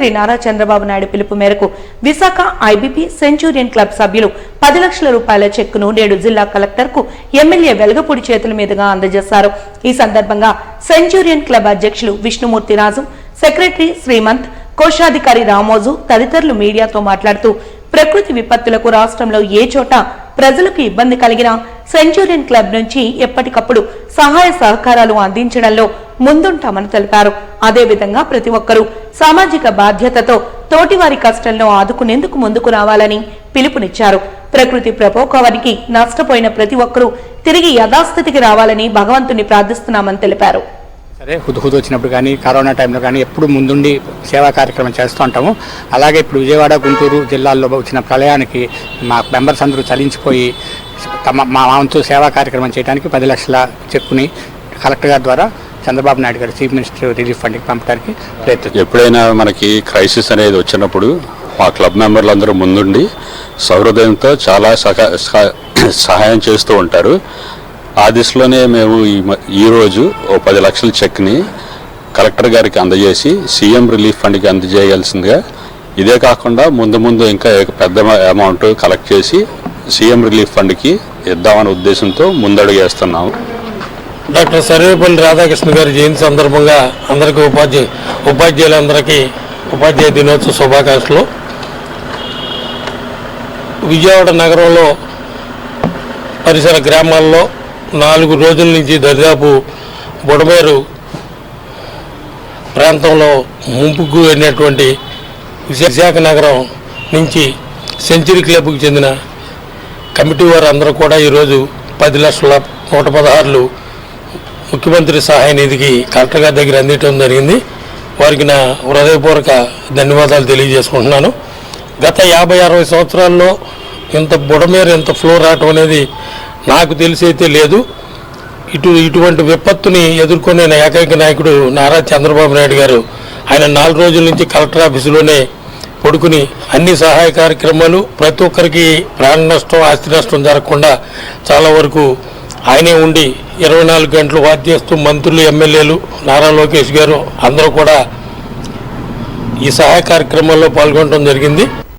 ముఖ్యమంత్రి నారా చంద్రబాబు నాయుడు పిలుపు మేరకు విశాఖ ఐబీపీ సెంచూరియన్ క్లబ్ సభ్యులు పది లక్షల రూపాయల చెక్కును నేడు జిల్లా కలెక్టర్కు ఎమ్మెల్యే వెలగపూడి చేతుల మీదుగా అందజేశారు. ఈ సందర్భంగా సెంచూరియన్ క్లబ్ అధ్యక్షులు విష్ణుమూర్తి రాజు సెక్రటరీ శ్రీమంత్ కోశాధికారి రామోజు తదితరులు మీడియాతో మాట్లాడుతూ ప్రకృతి విపత్తులకు రాష్ట్రంలో ఏ చోట ప్రజలకు ఇబ్బంది కలిగినా సెంచూరియన్ క్లబ్ నుంచి ఎప్పటికప్పుడు సహాయ సహకారాలు అందించడంలో ముందుంటామని తెలిపారు. అదేవిధంగా ప్రతి ఒక్కరూ సామాజిక బాధ్యతతో తోటివారి కష్టంలో ఆదుకునేందుకు ముందుకు రావాలని పిలుపునిచ్చారు. ప్రకృతి ప్రకోపానికి నష్టపోయిన ప్రతి ఒక్కరూ తిరిగి యథాస్థితికి రావాలని భగవంతుని ప్రార్థిస్తున్నామని తెలిపారు. సరే హుద్హుద్ వచ్చినప్పుడు కానీ కరోనా టైంలో కానీ ఎప్పుడు ముందుండి సేవా కార్యక్రమం చేస్తూ ఉంటాము. అలాగే ఇప్పుడు విజయవాడ గుంటూరు జిల్లాల్లో వచ్చిన ప్రళయానికి మా మెంబర్స్ అందరూ చలించిపోయి తమ మా వంతు సేవా కార్యక్రమం చేయడానికి పది లక్షల చెక్కుని కలెక్టర్ గారి ద్వారా చంద్రబాబు నాయుడు గారు చీఫ్ మినిస్టర్ రిలీఫ్ ఫండ్కి పంపడానికి ప్రయత్నం ఎప్పుడైనా మనకి క్రైసిస్ అనేది వచ్చినప్పుడు మా క్లబ్ మెంబర్లు అందరూ ముందుండి సౌహృదయంతో చాలా సహాయం చేస్తూ ఉంటారు. ఆ దిశలోనే మేము ఈ ఈరోజు ఓ పది లక్షల చెక్ని కలెక్టర్ గారికి అందజేసి సీఎం రిలీఫ్ ఫండ్కి అందజేయాల్సిందిగా ఇదే కాకుండా ముందు ముందు ఇంకా పెద్ద అమౌంట్ కలెక్ట్ చేసి సీఎం రిలీఫ్ ఫండ్కి ఇద్దామనే ఉద్దేశంతో ముందడుగు వేస్తున్నాము. డాక్టర్ సర్వేపల్లి రాధాకృష్ణ గారి జయంతి సందర్భంగా అందరికీ ఉపాధ్యాయ ఉపాధ్యాయులందరికీ ఉపాధ్యాయ దినోత్సవ శుభాకాంక్షలు. విజయవాడ నగరంలో పరిసర గ్రామాల్లో నాలుగు రోజుల నుంచి దరిదాపు బుడమేరు ప్రాంతంలో ముంపుకు వెళ్ళినటువంటి విశాఖ నగరం నుంచి సెంచరీ క్లబ్కు చెందిన కమిటీ వారు అందరూ కూడా ఈరోజు పది లక్షల నూట పదహారులు ముఖ్యమంత్రి సహాయ నిధికి కలెక్టర్ గారి దగ్గర అందించడం జరిగింది. వారికి నా హృదయపూర్వక ధన్యవాదాలు తెలియజేసుకుంటున్నాను. గత యాభై అరవై సంవత్సరాల్లో ఇంత బుడమేర ఇంత ఫ్లో రావటం అనేది నాకు తెలిసి అయితే లేదు. ఇటు ఇటువంటి విపత్తుని ఎదుర్కొనే ఏకైక నాయకుడు నారా చంద్రబాబు నాయుడు గారు ఆయన నాలుగు రోజుల నుంచి కలెక్టర్ ఆఫీసులోనే పడుకుని అన్ని సహాయ కార్యక్రమాలు ప్రతి ఒక్కరికి ప్రాణ నష్టం ఆస్తి నష్టం జరగకుండా చాలా వరకు ఆయనే ఉండి ఇరవై నాలుగు గంటలు వాచ్ చేస్తూ మంత్రులు ఎమ్మెల్యేలు నారా లోకేష్ గారు అందరూ కూడా ఈ సహాయ కార్యక్రమాల్లో పాల్గొనడం జరిగింది.